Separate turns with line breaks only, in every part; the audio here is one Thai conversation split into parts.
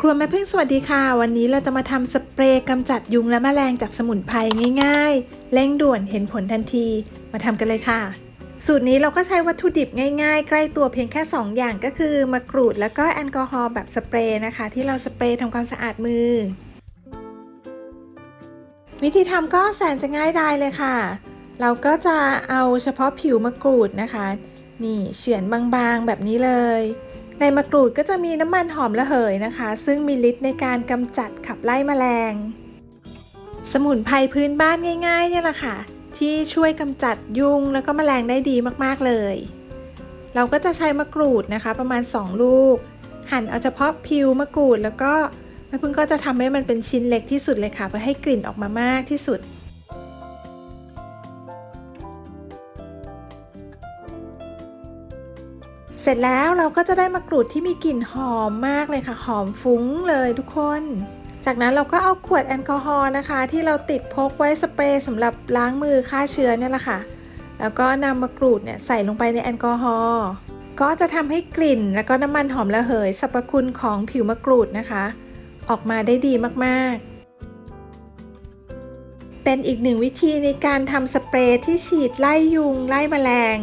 ครัวแม่พึ่งสวัสดีค่ะ วันนี้เราจะมาทำสเปรย์กำจัดยุงและแมลงจากสมุนไพรง่ายๆเร่งด่วนเห็นผลทันทีมาทำกันเลยค่ะ สูตรนี้เราก็ใช้วัตถุดิบง่ายๆ ใกล้ตัวเพียงแค่ 2 อย่างก็คือมะกรูดแล้วก็แอลกอฮอล์แบบสเปรย์นะคะ ที่เราสเปรย์ทำความสะอาดมือ วิธีทำก็แสนจะง่ายดายเลยค่ะ เราก็จะเอาเฉพาะผิวมะกรูดนะคะ นี่เฉือนบางๆแบบนี้เลย ในมะกรูดก็จะมีน้ำมันหอมระเหยนะคะ ซึ่งมีฤทธิ์ในการกำจัดขับไล่แมลง สมุนไพรพื้นบ้านง่ายๆเนี่ยแหละค่ะ ที่ช่วยกำจัดยุงแล้วก็แมลงได้ดีมากๆเลย เราก็จะใช้มะกรูดนะคะ ประมาณ 2 ลูก หั่นเอาเฉพาะผิวมะกรูดแล้วก็แม่พึ่งก็จะทำให้มันเป็นชิ้นเล็กที่สุดเลยค่ะ เพื่อให้กลิ่นออกมามากที่สุด เสร็จแล้วเราก็จะได้มะกรูดที่มีกลิ่นหอมมากเลยค่ะ หอมฟุ้งเลยทุกคน จากนั้นเราก็เอาขวดแอลกอฮอล์นะคะ ที่เราติดพกไว้สเปรย์สำหรับล้างมือฆ่าเชื้อเนี่ยแหละค่ะ แล้วก็นำมะกรูดเนี่ยใส่ลงไปในแอลกอฮอล์ก็จะทำให้กลิ่น แล้วก็น้ำมันหอมระเหยสรรพคุณของผิวมะกรูดนะคะ ออกมาได้ดีมากๆเป็นอีกหนึ่งวิธีในการทำสเปรย์ที่ฉีดไล่ยุง ไล่แมลง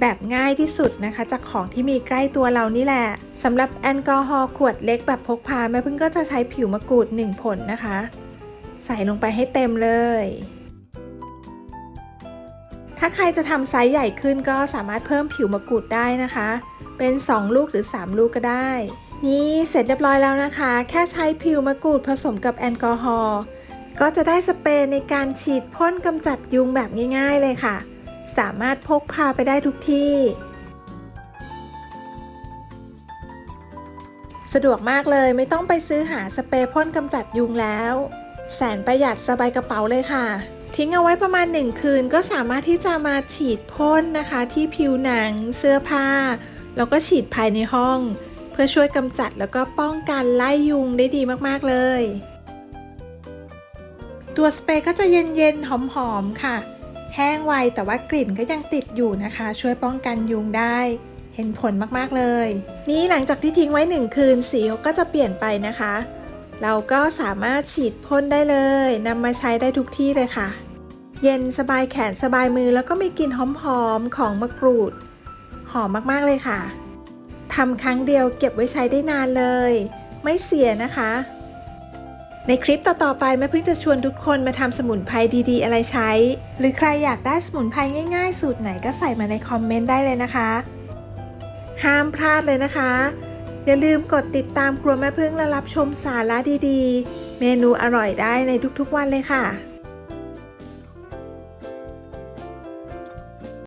แบบง่ายที่สุดนะคะ จากของที่มีใกล้ตัวเรานี่แหละสำหรับแอลกอฮอล์ขวดเล็กแบบพกพาแม่พึ่งก็จะใช้ผิวมะกรูด 1 ผลนะคะ ใส่ลงไปให้เต็มเลย ถ้าใครจะทำไซส์ใหญ่ขึ้นก็สามารถเพิ่มผิวมะกรูดได้นะคะ เป็น 2 ลูกหรือ 3 ลูกก็ได้ นี่เสร็จเรียบร้อยแล้วนะคะ แค่ใช้ผิวมะกรูดผสมกับแอลกอฮอล์ก็จะได้สเปรย์ในการฉีดพ่นกำจัดยุงแบบง่าย ๆ เลยค่ะ สามารถพกพาไปได้ทุกที่ สะดวกมากเลยไม่ต้องไปซื้อหาสเปรย์พ่นกำจัดยุงแล้ว แสนประหยัดสบายกระเป๋าเลยค่ะ ทิ้งเอาไว้ประมาณ 1 คืนก็สามารถที่จะมาฉีดพ่นนะคะ ที่ผิวหนัง เสื้อผ้า แล้วก็ฉีดภายในห้อง เพื่อช่วยกำจัดแล้วก็ป้องกันไล่ยุงได้ดีมากๆเลยตัวสเปรย์ก็จะเย็นๆ หอม ๆ ค่ะ แห้งไวแต่ว่ากลิ่นก็ยังติดอยู่นะคะ ช่วยป้องกันยุงได้เห็นผลมากๆเลย นี่หลังจากที่ทิ้งไว้หนึ่งคืนสีก็จะเปลี่ยนไปนะคะ เราก็สามารถฉีดพ่นได้เลยนำมาใช้ได้ทุกที่เลยค่ะ เย็นสบายแขนสบายมือแล้วก็มีกลิ่นหอมๆของมะกรูด หอมมากๆเลยค่ะทำครั้งเดียวเก็บไว้ใช้ได้นานเลย ไม่เสียนะคะ ในคลิปต่อๆไปแม่พึ่งจะชวนทุกคนมาทำสมุนไพรดีๆ อะไรใช้ หรือใครอยากได้สมุนไพรง่ายๆ สูตรไหนก็ใส่มาในคอมเมนต์ได้เลยนะคะ ห้ามพลาดเลยนะคะ อย่าลืมกดติดตามครัวแม่พึ่งและรับชมสาระดีๆ เมนูอร่อยได้ในทุกๆวันเลยค่ะ